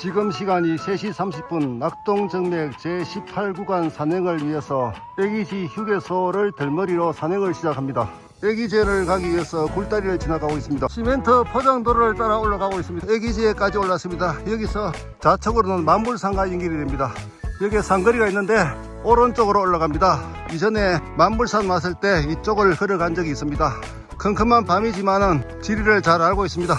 지금 시간이 3시 30분 낙동정맥 제18구간 산행을 위해서 애기지 휴게소를 들머리로 산행을 시작합니다. 애기제를 가기 위해서 굴다리를 지나가고 있습니다. 시멘트 포장도로를 따라 올라가고 있습니다. 애기제까지 올랐습니다. 여기서 좌측으로는 만불상가 연결이 됩니다. 여기에 산거리가 있는데 오른쪽으로 올라갑니다. 이전에 만불산 왔을 때 이쪽을 걸어간 적이 있습니다. 컴컴한 밤이지만은 지리를 잘 알고 있습니다.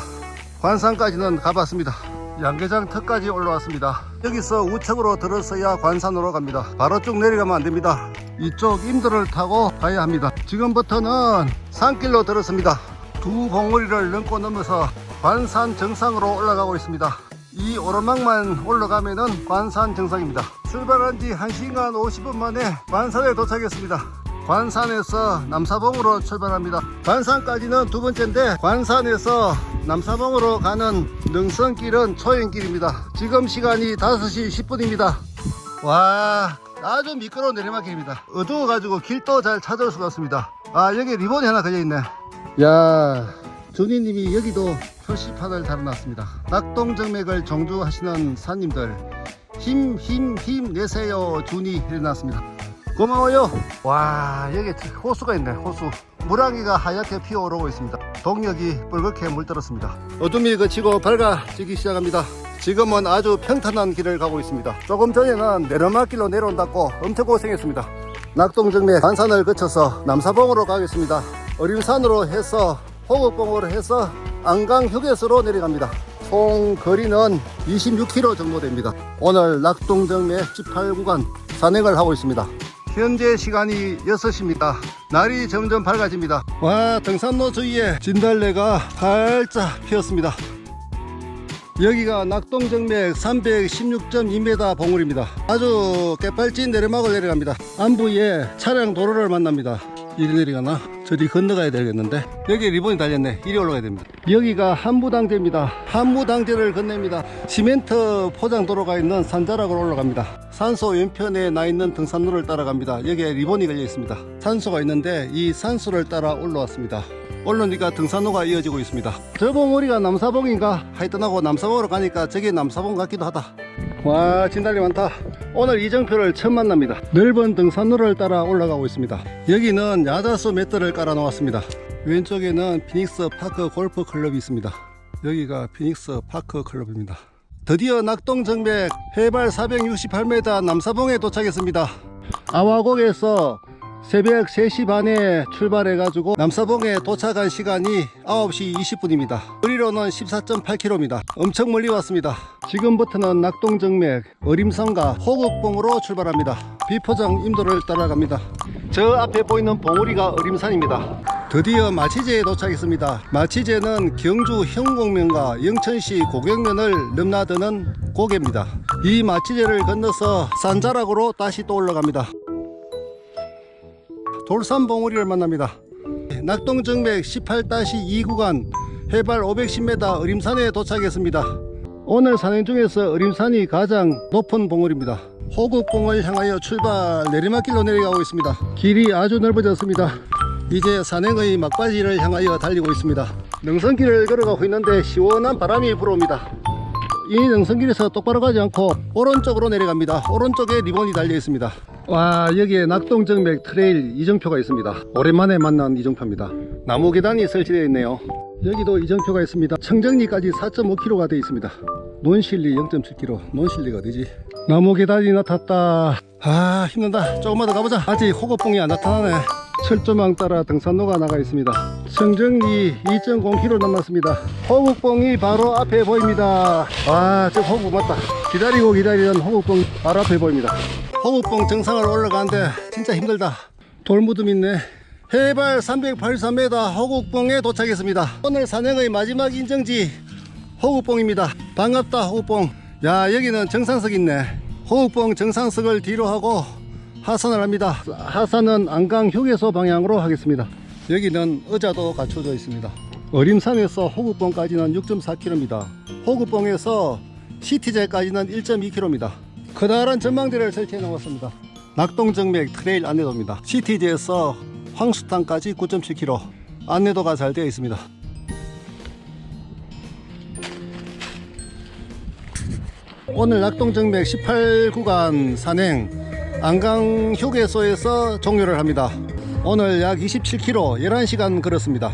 관산까지는 가봤습니다. 양계장 턱까지 올라왔습니다. 여기서 우측으로 들어서야 관산으로 갑니다. 바로 쭉 내려가면 안 됩니다. 이쪽 임도를 타고 가야 합니다. 지금부터는 산길로 들었습니다. 두 봉우리를 넘고 넘어서 관산 정상으로 올라가고 있습니다. 이 오르막만 올라가면은 관산 정상입니다. 출발한 지 1시간 50분 만에 관산에 도착했습니다. 관산에서 남사봉으로 출발합니다. 관산까지는 두 번째인데 관산에서 남사봉으로 가는 능선길은 초행길입니다. 지금 시간이 5시 10분입니다. 와 아주 미끄러운 내리막길입니다. 어두워가지고 길도 잘 찾을 수가 없습니다. 아 여기 리본이 하나 걸려있네. 야 준이님이 여기도 표시판을 달아놨습니다. 낙동정맥을 정주하시는 산님들 힘 힘 힘 내세요 준이 해놨습니다. 고마워요. 와 여기 호수가 있네 호수. 물안기가 하얗게 피어오르고 있습니다. 동력이 붉게 물들었습니다. 어둠이 그치고 밝아지기 시작합니다. 지금은 아주 평탄한 길을 가고 있습니다. 조금 전에는 내려막길로 내려온다고 엄청 고생했습니다. 낙동정맥 반산을 거쳐서 남사봉으로 가겠습니다. 어림산으로 해서 호곡봉으로 해서 안강 휴게소로 내려갑니다. 총 거리는 26km 정도 됩니다. 오늘 낙동정맥 18구간 산행을 하고 있습니다. 현재 시간이 6시입니다. 날이 점점 밝아집니다. 와, 등산로 주위에 진달래가 활짝 피었습니다. 여기가 낙동정맥 316.2m 봉우리입니다. 아주 개빨진 내리막을 내려갑니다. 안부에 차량 도로를 만납니다. 이리 내려가나? 저리 건너가야 되겠는데 여기 리본이 달렸네. 이리 올라가야 됩니다. 여기가 한무당제입니다. 한무당제를 건넵니다. 시멘트 포장도로가 있는 산자락으로 올라갑니다. 산소 왼편에 나 있는 등산로를 따라갑니다. 여기에 리본이 걸려 있습니다. 산소가 있는데 이 산소를 따라 올라왔습니다. 올라오니까 등산로가 이어지고 있습니다. 저 봉 우리가 남사봉인가? 하여튼하고 남사봉으로 가니까 저게 남사봉 같기도 하다 와 진달래 많다. 오늘 이정표를 처음 만납니다. 넓은 등산로를 따라 올라가고 있습니다. 여기는 야자수 매트를 깔아 놓았습니다. 왼쪽에는 피닉스 파크 골프 클럽이 있습니다. 여기가 피닉스 파크 클럽입니다. 드디어 낙동정맥 해발 468m 남사봉에 도착했습니다. 아와곡에서 새벽 3시 반에 출발해 가지고 남사봉에 도착한 시간이 9시 20분입니다. 거리로는 14.8km입니다 엄청 멀리 왔습니다. 지금부터는 낙동정맥 어림산과 호국봉으로 출발합니다. 비포장 임도를 따라갑니다. 저 앞에 보이는 봉우리가 어림산입니다. 드디어 마치제에 도착했습니다. 마치제는 경주 형곡면과 영천시 고경면을 넘나드는 고개입니다. 이 마치제를 건너서 산자락으로 다시 또 올라갑니다 돌산봉우리를 만납니다. 낙동정맥 18-2 구간 해발 510m 어림산에 도착했습니다. 오늘 산행 중에서 어림산이 가장 높은 봉우리입니다. 호국봉을 향하여 출발 내리막길로 내려가고 있습니다. 길이 아주 넓어졌습니다. 이제 산행의 막바지를 향하여 달리고 있습니다. 능선길을 걸어가고 있는데 시원한 바람이 불어옵니다. 이 능선길에서 똑바로 가지 않고 오른쪽으로 내려갑니다. 오른쪽에 리본이 달려 있습니다. 와 여기에 낙동정맥 트레일 이정표가 있습니다. 오랜만에 만난 이정표입니다. 나무 계단이 설치되어 있네요. 여기도 이정표가 있습니다. 청정리까지 4.5km가 되어 있습니다. 논실리 0.7km. 논실리가 어디지? 나무 계단이 나탔다. 아 힘든다. 조금만 더 가보자. 아직 호거봉이 안 나타나네. 철조망 따라 등산로가 나가 있습니다. 청정리 2.0km 남았습니다. 호국봉이 바로 앞에 보입니다. 와, 저 호국 맞다. 기다리고 기다리던 호국봉 바로 앞에 보입니다. 호국봉 정상을 올라가는데 진짜 힘들다. 돌무덤 있네. 해발 383m 호국봉에 도착했습니다. 오늘 산행의 마지막 인정지 호국봉입니다. 반갑다 호국봉. 야 여기는 정상석 있네. 호국봉 정상석을 뒤로 하고 하산을 합니다. 하산은 안강 휴게소 방향으로 하겠습니다. 여기는 의자도 갖춰져 있습니다. 어림산에서 호국봉까지는 6.4km입니다. 호국봉에서 시티제까지는 1.2km입니다. 커다란 전망대를 설치해 놓았습니다. 낙동정맥 트레일 안내도입니다. 시티제에서 황수탄까지 9.7km 안내도가 잘 되어 있습니다. 오늘 낙동정맥 18구간 산행 안강 휴게소에서 종료를 합니다. 오늘 약 27km 11시간 걸었습니다.